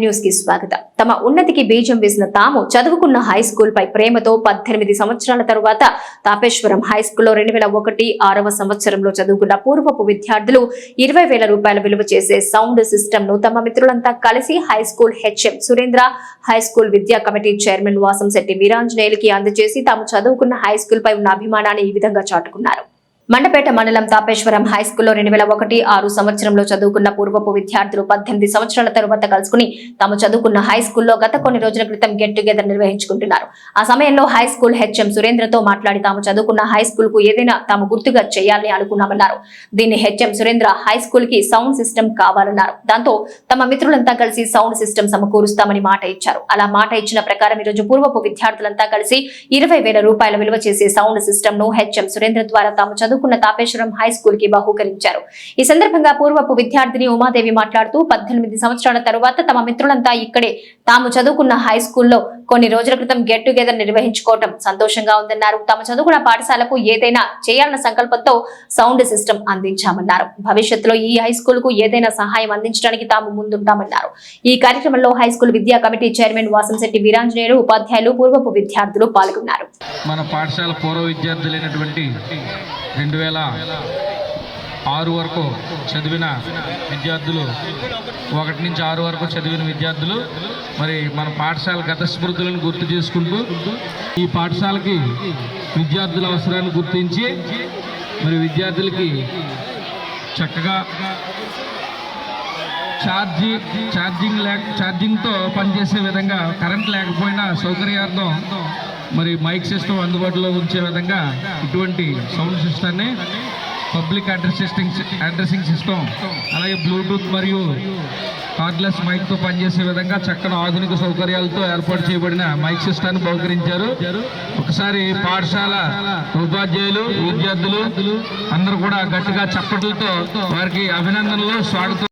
న్యూస్కి స్వాగతం. తమ ఉన్నతికి బీజం వేసిన తాము చదువుకున్న హై స్కూల్ పై ప్రేమతో పద్దెనిమిది సంవత్సరాల తరువాత తాపేశ్వరం హై స్కూల్లో రెండు వేల ఒకటి ఆరవ సంవత్సరంలో చదువుకున్న పూర్వపు విద్యార్థులు ఇరవై వేల రూపాయల విలువ చేసే సౌండ్ సిస్టమ్ను తమ మిత్రులంతా కలిసి high school HM Surendra high school విద్యా కమిటీ చైర్మన్ వాసంశెట్టి వీరాంజనేయులకి అందజేసి తాము చదువుకున్న హై స్కూల్ పై ఉన్న అభిమానాన్ని ఈ విధంగా చాటుకున్నారు. మండపేట మండలం తాపేశ్వరం హైస్కూల్లో రెండు వేల ఒకటి ఆరు సంవత్సరంలో చదువుకున్న పూర్వపు విద్యార్థులు పద్దెనిమిది సంవత్సరాల తరువాత కలుసుకుని తాము చదువుకున్న హైస్కూల్లో గత కొన్ని రోజుల క్రితం గెట్ టుగెదర్ నిర్వహించుకుంటున్నారు. ఆ సమయంలో హై స్కూల్ హెచ్ఎం సురేంద్రతో మాట్లాడి తాము చదువుకున్న హై స్కూల్కు ఏదైనా తాము గుర్తుగా చేయాలని అనుకున్నామన్నారు. దీన్ని హెచ్ఎం సురేంద్ర హై స్కూల్కి సౌండ్ సిస్టమ్ కావాలన్నారు. దాంతో తమ మిత్రులంతా కలిసి సౌండ్ సిస్టమ్ సమకూరుస్తామని మాట ఇచ్చారు. అలా మాట ఇచ్చిన ప్రకారం ఈరోజు పూర్వపు విద్యార్థులంతా కలిసి ఇరవై వేల రూపాయల విలువ చేసే సౌండ్ సిస్టమ్ను హెచ్ఎం సురేంద్ర ద్వారా తాము చదువు చదువుకున్న తాపేశ్వరం హై స్కూల్కి బహూకరించారు. ఈ సందర్భంగా పూర్వపు విద్యార్థిని ఉమాదేవి మాట్లాడుతూ పద్దెనిమిది సంవత్సరాల తరువాత తమ మిత్రులంతా ఇక్కడే. తాము చదువుకున్న హై స్కూల్లో కొన్ని రోజుల క్రితం గెట్ టుగెదర్ నిర్వహించుకోవటం సంతోషంగా ఉందన్నారు. తమ చదువుకున్న పాఠశాలకు ఏదైనా చేయాలన్న సంకల్పంతో సౌండ్ సిస్టమ్ అందించామన్నారు. భవిష్యత్తులో ఈ హై స్కూల్కు ఏదైనా సహాయం అందించడానికి తాము ముందుంటామన్నారు. ఈ కార్యక్రమంలో హై స్కూల్ విద్యా కమిటీ చైర్మన్ వాసంశెట్టి వీరాంజనేయులు ఉపాధ్యాయులు పూర్వపు విద్యార్థులు పాల్గొన్నారు. మన పాఠశాల పూర్వ విద్యార్థులైనటువంటి రెండు వేల ఆరు వరకు చదివిన విద్యార్థులు ఒకటి నుంచి ఆరు వరకు చదివిన విద్యార్థులు మరి మన పాఠశాల గత స్మృతులను గుర్తు చేసుకుంటూ ఈ పాఠశాలకి విద్యార్థుల అవసరాన్ని గుర్తించి మరి విద్యార్థులకి చక్కగా ఛార్జీ ఛార్జింగ్ లేక ఛార్జింగ్తో పనిచేసే విధంగా కరెంట్ లేకపోయినా సౌకర్యార్థం మరి మైక్ సిస్టమ్ అందుబాటులో ఉంచే విధంగా ఇటువంటి సౌండ్ సిస్టమ్ని పబ్లిక్ అడ్రసింగ్ అడ్రసింగ్ సిస్టమ్ అలాగే బ్లూటూత్ మరియు కార్డ్లెస్ మైక్తో పనిచేసే విధంగా చక్కని ఆధునిక సౌకర్యాలతో ఏర్పాటు చేయబడిన మైక్ సిస్టాన్ని బహుకరించారు. ఒకసారి పాఠశాల ఉపాధ్యాయులు విద్యార్థులు అందరూ కూడా గట్టిగా చప్పట్లతో వారికి అభినందనలు స్వాగతం.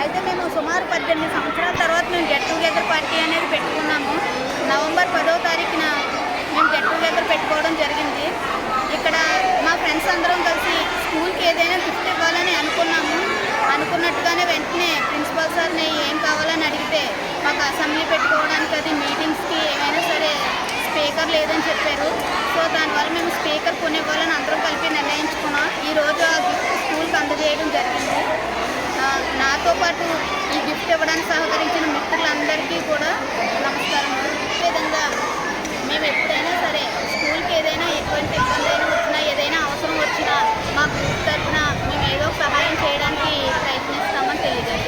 అయితే మేము సుమారు పద్దెనిమిది సంవత్సరాల తర్వాత మేము టుగెదర్ పార్టీ అనేది పెట్టుకున్నాము. నవంబర్ పదో తారీఖున మేము గెట్ టుగెదర్ పెట్టుకోవడం జరిగింది. ఇక్కడ మా ఫ్రెండ్స్ అందరం కలిసి స్కూల్కి ఏదైనా గిఫ్ట్ ఇవ్వాలని అనుకున్నాము. అనుకున్నట్టుగానే వెంటనే ప్రిన్సిపల్ సార్ని ఏం కావాలని అడిగితే మాకు అసెంబ్లీ పెట్టుకోవడానికి అది మీటింగ్స్కి ఏమైనా సరే స్పీకర్ లేదని చెప్పారు. సో దానివల్ల మేము స్పీకర్ కొనివ్వాలని అందరం కలిపి నిర్ణయించుకున్నాం. ఈ రోజు ఆ గిఫ్ట్ స్కూల్కి అందజేయడం జరిగింది. నాతో పాటు ఈ గిఫ్ట్ ఇవ్వడానికి సహకరించిన మిత్రులు కూడా నమస్కారం ఈ విధంగా మేము ఎప్పుడైనా సరే స్కూల్కి ఏదైనా ఎటువంటి ఇబ్బంది అయినా వచ్చినా ఏదైనా అవసరం వచ్చినా మా గ్రూప్ తరఫున మేము ఏదో ఒక సహాయం చేయడానికి ప్రయత్నిస్తామని తెలియజేస్తాం